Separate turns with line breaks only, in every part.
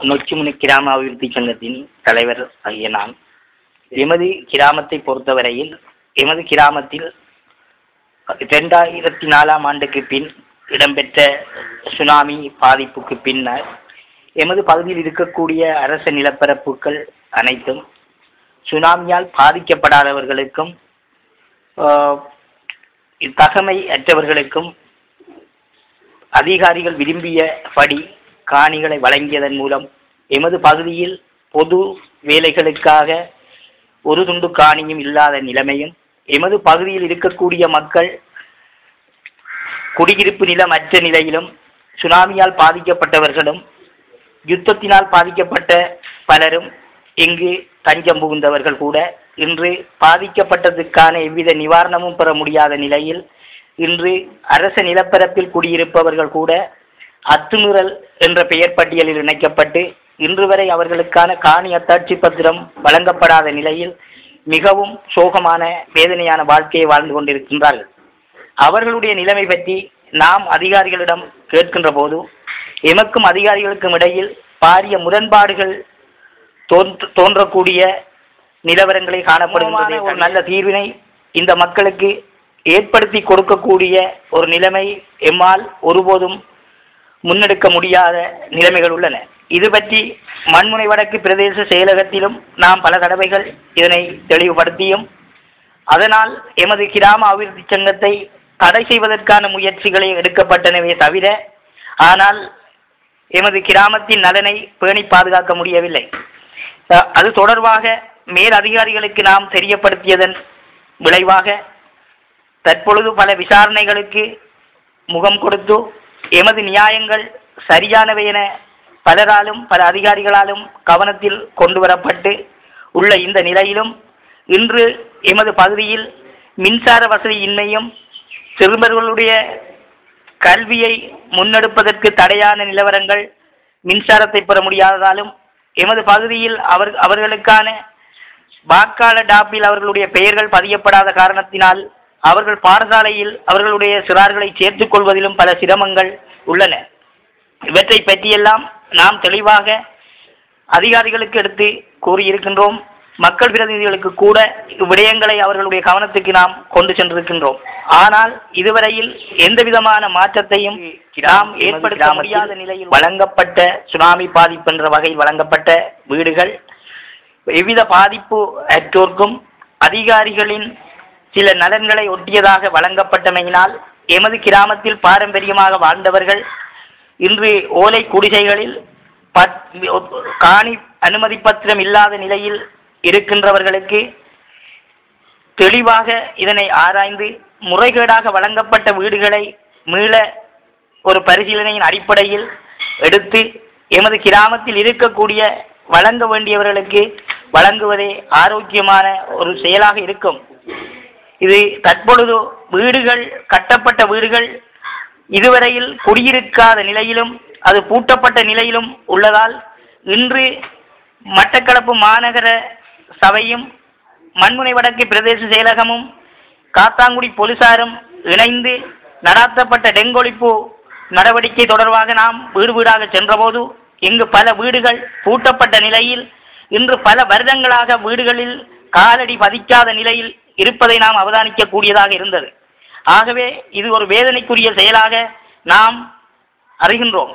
நொச்சிமுனி கிராம அபிவிருத்தி சங்கத்தின் தலைவர் ஆகிய நான். எமது கிராமத்தை பொறுத்தவரையில் எமது கிராமத்தில் இரண்டாயிரத்தி நாலாம் ஆண்டுக்கு பின் இடம்பெற்ற சுனாமி பாதிப்புக்கு பின்னர் எமது பகுதியில் இருக்கக்கூடிய அரச நிலப்பரப்புகள் அனைத்தும் சுனாமியால் பாதிக்கப்படாதவர்களுக்கும் தகமை அற்றவர்களுக்கும் அதிகாரிகள் விரும்பியபடி காணிகளை வழங்கியதன் மூலம் எமது பகுதியில் பொது வேலைகளுக்காக ஒரு துண்டு காணியும் இல்லாத நிலைமையும் எமது பகுதியில் இருக்கக்கூடிய மக்கள் குடியிருப்பு நிலம் அற்ற நிலையிலும் சுனாமியால் பாதிக்கப்பட்டவர்களும் யுத்தத்தினால் பாதிக்கப்பட்ட பலரும் இங்கு தஞ்சம் புகுந்தவர்கள் கூட இன்று பாதிக்கப்பட்டதுக்கான எவ்வித நிவாரணமும் பெற முடியாத நிலையில் இன்று அரச நிலப்பரப்பில் குடியிருப்பவர்கள் கூட அத்துமீறல் என்ற பெயர் பட்டியலில் இணைக்கப்பட்டு இன்று வரை அவர்களுக்கான காணி அத்தாட்சி பத்திரம் வழங்கப்படாத நிலையில் மிகவும் சோகமான வேதனையான வாழ்க்கையை வாழ்ந்து கொண்டிருக்கின்றார்கள் அவர்களுடைய நிலைமை பற்றி நாம் அதிகாரிகளிடம் கேட்கின்ற போது எமக்கும் அதிகாரிகளுக்கும் இடையில் பாரிய முரண்பாடுகள் தோன்ற தோன்றக்கூடிய நிலவரங்களை காணப்படுகின்றது. ஒரு நல்ல தீர்வினை இந்த மக்களுக்கு ஏற்படுத்தி கொடுக்கக்கூடிய ஒரு நிலைமை எம்மால் ஒருபோதும் முன்னெடுக்க முடியாத நிலைமைகள் உள்ளன. இது பற்றி மண்முனை வடக்கு பிரதேச செயலகத்திலும் நாம் பல தடவைகள் இதனை தெளிவுபடுத்தியும் அதனால் எமது கிராம அபிவிருத்தி சங்கத்தை தடை செய்வதற்கான முயற்சிகளை எடுக்கப்பட்டனவே தவிர ஆனால் எமது கிராமத்தின் நலனை பேணி பாதுகாக்க முடியவில்லை. அது தொடர்பாக மேல் அதிகாரிகளுக்கு நாம் தெரியப்படுத்தியதன் விளைவாக தற்பொழுது பல விசாரணைகளுக்கு முகம் கொடுத்து எமது நியாயங்கள் சரியானவை என பலராலும் பல அதிகாரிகளாலும் கவனத்தில் கொண்டு வரப்பட்டு உள்ள இந்த நிலையிலும் இன்று எமது பகுதியில் மின்சார வசதியின்மையும் சிறுவர்களுடைய கல்வியை முன்னெடுப்பதற்கு தடையான நிலவரங்கள் மின்சாரத்தை பெற முடியாததாலும் எமது பகுதியில் அவர் அவர்களுக்கான வாக்காளர் டாப்பில் அவர்களுடைய பெயர்கள் பதியப்படாத காரணத்தினால் அவர்கள் பாடசாலையில் அவர்களுடைய சிறார்களை சேர்த்துக் கொள்வதிலும் பல சிரமங்கள் உள்ளன. இவற்றை பற்றியெல்லாம் நாம் தெளிவாக அதிகாரிகளுக்கு எடுத்து கூறியிருக்கின்றோம். மக்கள் பிரதிநிதிகளுக்கு கூட இவ்விடயங்களை அவர்களுடைய கவனத்துக்கு நாம் கொண்டு சென்றிருக்கின்றோம். ஆனால் இதுவரையில் எந்த விதமான மாற்றத்தையும் நாம் ஏற்படுத்த முடியாத நிலையில் வழங்கப்பட்ட சுனாமி பாதிப்பு என்ற வகையில் வழங்கப்பட்ட வீடுகள் எவ்வித பாதிப்பு அற்றோர்க்கும் அதிகாரிகளின் சில நலன்களை ஒட்டியதாக வழங்கப்பட்டமையினால் எமது கிராமத்தில் பாரம்பரியமாக வாழ்ந்தவர்கள் இன்று ஓலை குடிசைகளில் பத்- காணி அனுமதி பத்திரம் இல்லாத நிலையில் இருக்கின்றவர்களுக்கு தெளிவாக இதனை ஆராய்ந்து முறைகேடாக வழங்கப்பட்ட வீடுகளை மீள ஒரு பரிசீலனையின் அடிப்படையில் எடுத்து எமது கிராமத்தில் இருக்கக்கூடிய வழங்க வேண்டியவர்களுக்கு வழங்குவதே ஆரோக்கியமான ஒரு செயலாக இருக்கும். இது தற்பொழுது வீடுகள் கட்டப்பட்ட வீடுகள் இதுவரையில் குடியிருக்காத நிலையிலும் அது பூட்டப்பட்ட நிலையிலும் உள்ளதால் இன்று மட்டக்களப்பு மாநகர சபையும் மண்முனை வடக்கு பிரதேச செயலகமும் காத்தாங்குடி போலீசாரும் இணைந்து நடாத்தப்பட்ட டெங்கொழிப்பு நடவடிக்கை தொடர்பாக நாம் வீடு வீடாக சென்றபோது இங்கு பல வீடுகள் பூட்டப்பட்ட நிலையில் இன்று பல வருடங்களாக வீடுகளில் காலடி பதிக்காத நிலையில் இருப்பதை நாம் அவதானிக்க கூடியதாக இருந்தது ஆகவே இது ஒரு வேதனைக்குரிய செயலாக நாம் அறிகின்றோம்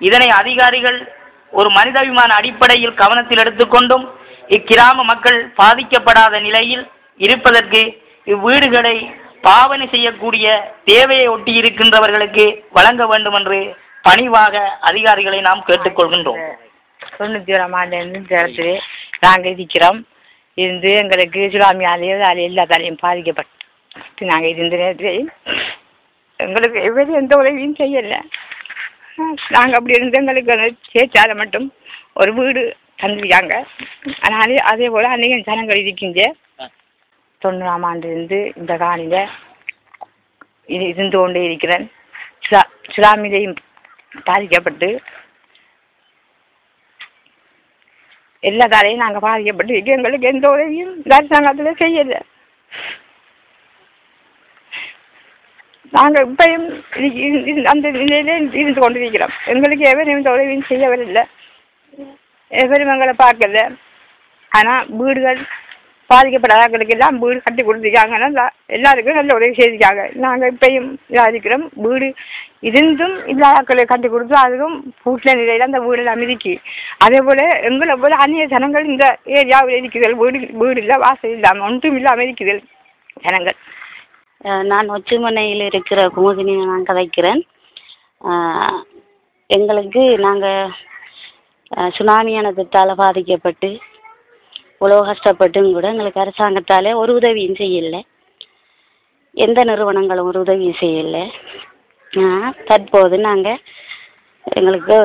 இதனை அதிகாரிகள் ஒரு மனிதாபிமான அடிப்படையில் கவனத்தில் எடுத்துக்கொண்டும் இக்கிராம மக்கள் பாதிக்கப்படாத நிலையில் இருப்பதற்கு இவ்வீடுகளை பாவனை செய்யக்கூடிய தேவையை ஒட்டி இருக்கின்றவர்களுக்கு வழங்க வேண்டும் என்று பணிவாக அதிகாரிகளை நாம் கேட்டுக்கொள்கின்றோம்
தொண்ணூத்தி ஓராம் ஆண்டுலேருந்து நாங்கள் இருக்கிறோம் இருந்து எங்களுக்கு சுனாமியாலேயே அது எல்லா தலையும் பாதிக்கப்பட்டு. நாங்கள் இருந்த நேரத்தில் எங்களுக்கு எவ்வளவு எந்த உதவியும் செய்யலை. நாங்கள் அப்படி இருந்து எங்களுக்கு சேர்த்தால மட்டும் ஒரு வீடு தந்துருக்காங்க. ஆனால் அதே போல் அன்றைக்கும் ஜனங்கள் இருக்கின்ற தொண்ணூறாம் ஆண்டு இருந்து இந்த காணியில் இது இருந்து கொண்டே இருக்கிறேன். சுறா சுலாமியிலையும் பாதிக்கப்பட்டு எல்லா தாரையும் நாங்கள் பாதிக்கப்பட்டிருக்கு எங்களுக்கு எந்த உதவியும் இந்த அரசாங்கத்தில் செய்யலை. நாங்கள் இப்பயும் அந்த நிலையில இருந்து கொண்டிருக்கிறோம். எங்களுக்கு எவரும் எந்த உதவியும் செய்யவில்லை. எவரும் எங்களை பார்க்கல. ஆனால் வீடுகள் பாதிக்கப்படாதவங்களுக்கு எல்லாம் வீடு கட்டி கொடுத்துருக்காங்கன்னா எல்லாருக்கும் நல்ல உதவி செய்திருக்காங்க. நாங்கள் இப்பயும் இதாக இருக்கிறோம் வீடு இருந்தும் இல்லாதக்களை கட்டி கொடுத்து அதுவும் வீட்டில் நிலையில் அந்த வீடு அமைதிக்கு அதே போல் எங்களை போல அந்நிய ஜனங்கள் இந்த ஏரியாவில் இருக்குதல் வீடு வீடு இல்லை வாசல் இல்லாமல் ஒன்றும் இல்லாமல் இருக்குதல் ஜனங்கள்.
நான் ஒற்றுமனையில் இருக்கிற குமுதினி நான் கதைக்கிறேன். எங்களுக்கு நாங்கள் சுனாமியான திட்டால் பாதிக்கப்பட்டு இவ்வளோ கஷ்டப்பட்டும் கூட எங்களுக்கு அரசாங்கத்தால் ஒரு உதவியும் செய்யலை. எந்த நிறுவனங்களும் ஒரு உதவியும் செய்யலை. தற்போது நாங்கள் எங்களுக்கு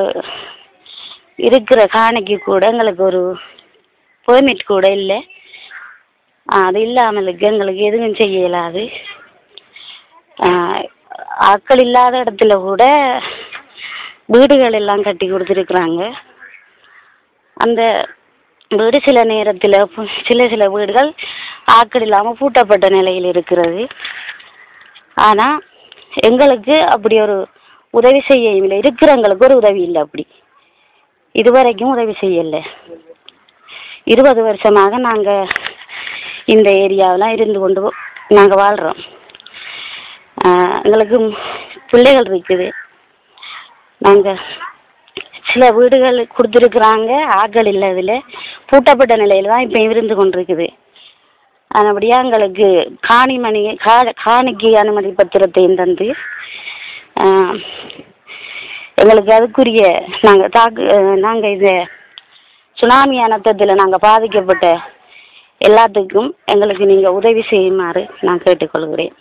இருக்கிற காணிக்கு கூட எங்களுக்கு ஒரு பெர்மிட் கூட இல்லை. அது இல்லாமலுக்கு எங்களுக்கு எதுவும் செய்யலாது. ஆட்கள் இல்லாத இடத்துல கூட வீடுகள் எல்லாம் கட்டி கொடுத்துருக்குறாங்க. அந்த வீடு சில நேரத்தில் சில சில வீடுகள் ஆக்கள் இல்லாமல் பூட்டப்பட்ட நிலையில் இருக்கிறது. ஆனால் எங்களுக்கு அப்படி ஒரு உதவி செய்ய இல்லை. இருக்கிறவங்களுக்கு ஒரு உதவி இல்லை அப்படி. இதுவரைக்கும் உதவி செய்யலை. இருபது வருஷமாக நாங்கள் இந்த ஏரியாவெலாம் இருந்து கொண்டு நாங்கள் வாழ்கிறோம் எங்களுக்கு பிள்ளைகள் இருக்குது. நாங்கள் சில வீடுகள் கொடுத்துருக்குறாங்க. ஆக்கள் இல்லை இதில் பூட்டப்பட்ட நிலையில் தான் இப்போ இருந்து கொண்டிருக்குது. அதனபடியாக எங்களுக்கு காணி மணி கா காணிக்கு அனுமதி பத்திரத்தையும் தந்து எங்களுக்கு அதுக்குரிய நாங்கள் தாக்கு நாங்கள் இதை சுனாமி அனர்த்தத்தில் நாங்கள் பாதிக்கப்பட்ட எல்லாத்துக்கும் எங்களுக்கு நீங்கள் உதவி செய்யுமாறு நான் கேட்டுக்கொள்கிறேன்.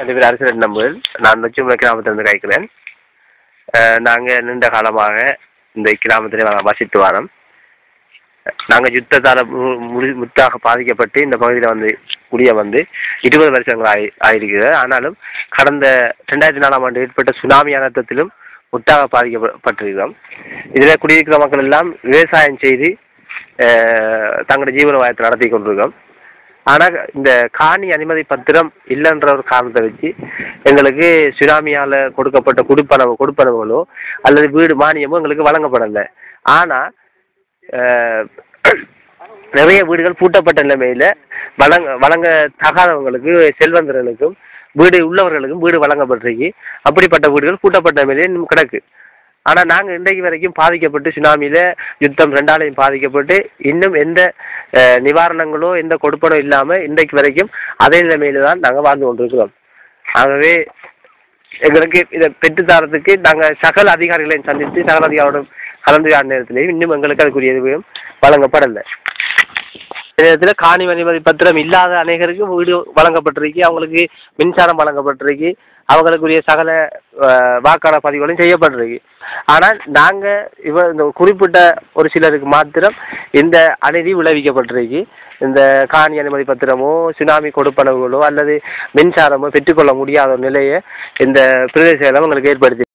என் பேர் அரசு நம்பர் நான் லட்சுமி கிராமத்திலிருந்து கழிக்கிறேன் நாங்கள் நீண்ட காலமாக இந்த கிராமத்தில் வசித்து வரோம். நாங்கள் யுத்தத்தால் மு- முத்தாக பாதிக்கப்பட்டு இந்த பகுதியில் வந்து குடிய வந்து இருபது வருஷங்கள் ஆகி ஆயிருக்கிறது. ஆனாலும் கடந்த ரெண்டாயிரத்தி நாலாம் ஆண்டு ஏற்பட்ட சுனாமி அனர்த்தத்திலும் முத்தாக பாதிக்கப்பட்டிருக்கிறோம். இதில் குடியிருக்கிற மக்கள் எல்லாம் விவசாயம் செய்து தங்களுடைய ஜீவன வாயத்தை நடத்தி கொண்டிருக்கோம் ஆனால் இந்த காணி அனுமதி பத்திரம் இல்லைன்ற ஒரு காரணத்தை வச்சு எங்களுக்கு சுனாமியால் கொடுக்கப்பட்ட கொடுப்பனவு கொடுப்பனவுகளோ அல்லது வீடு மானியமோ எங்களுக்கு வழங்கப்படலை. ஆனால் நிறைய வீடுகள் பூட்டப்பட்ட நிலைமையில் வழங்க வழங்க தகாதவங்களுக்கு செல்வந்தர்களுக்கும் வீடு உள்ளவர்களுக்கும் வீடு வழங்கப்பட்டிருக்கு. அப்படிப்பட்ட வீடுகள் பூட்டப்பட்ட நிலையில் இன்னும் கிடக்கு. ஆனால் நாங்கள் இன்றைக்கு வரைக்கும் பாதிக்கப்பட்டு சுனாமியில் யுத்தம் ரெண்டாலையும் பாதிக்கப்பட்டு இன்னும் எந்த நிவாரணங்களோ எந்த கொடுப்பனோ இல்லாமல் இன்றைக்கு வரைக்கும் அதே நிலைமையில தான் நாங்கள் வாழ்ந்து கொண்டிருக்கிறோம். ஆகவே எங்களுக்கு இதை பெற்றுத்தாரத்துக்கு நாங்கள் சகல அதிகாரிகளையும் சந்தித்து சகல அதிகாரியோடும் கலந்து நேரத்திலையும் இன்னும் எங்களுக்கு அதுக்குரிய எதுவும் வழங்கப்படலை. இதில் காணி அனுமதி பத்திரம் இல்லாத அநேகருக்கு வீடு வழங்கப்பட்டிருக்கு. அவங்களுக்கு மின்சாரம் வழங்கப்பட்டிருக்கு. அவங்களுக்குரிய சகல வாக்காளர் பதிவுகளும் செய்யப்பட்டிருக்கு. ஆனால் நாங்கள் இவ இந்த குறிப்பிட்ட ஒரு சிலருக்கு மாத்திரம் இந்த அநீதி விளைவிக்கப்பட்டிருக்கு. இந்த காணி அனுமதி பத்திரமோ சுனாமி கொடுப்பனவுகளோ அல்லது மின்சாரமோ பெற்றுக்கொள்ள முடியாத நிலையை இந்த பிரதேச எங்களுக்கு ஏற்படுத்தி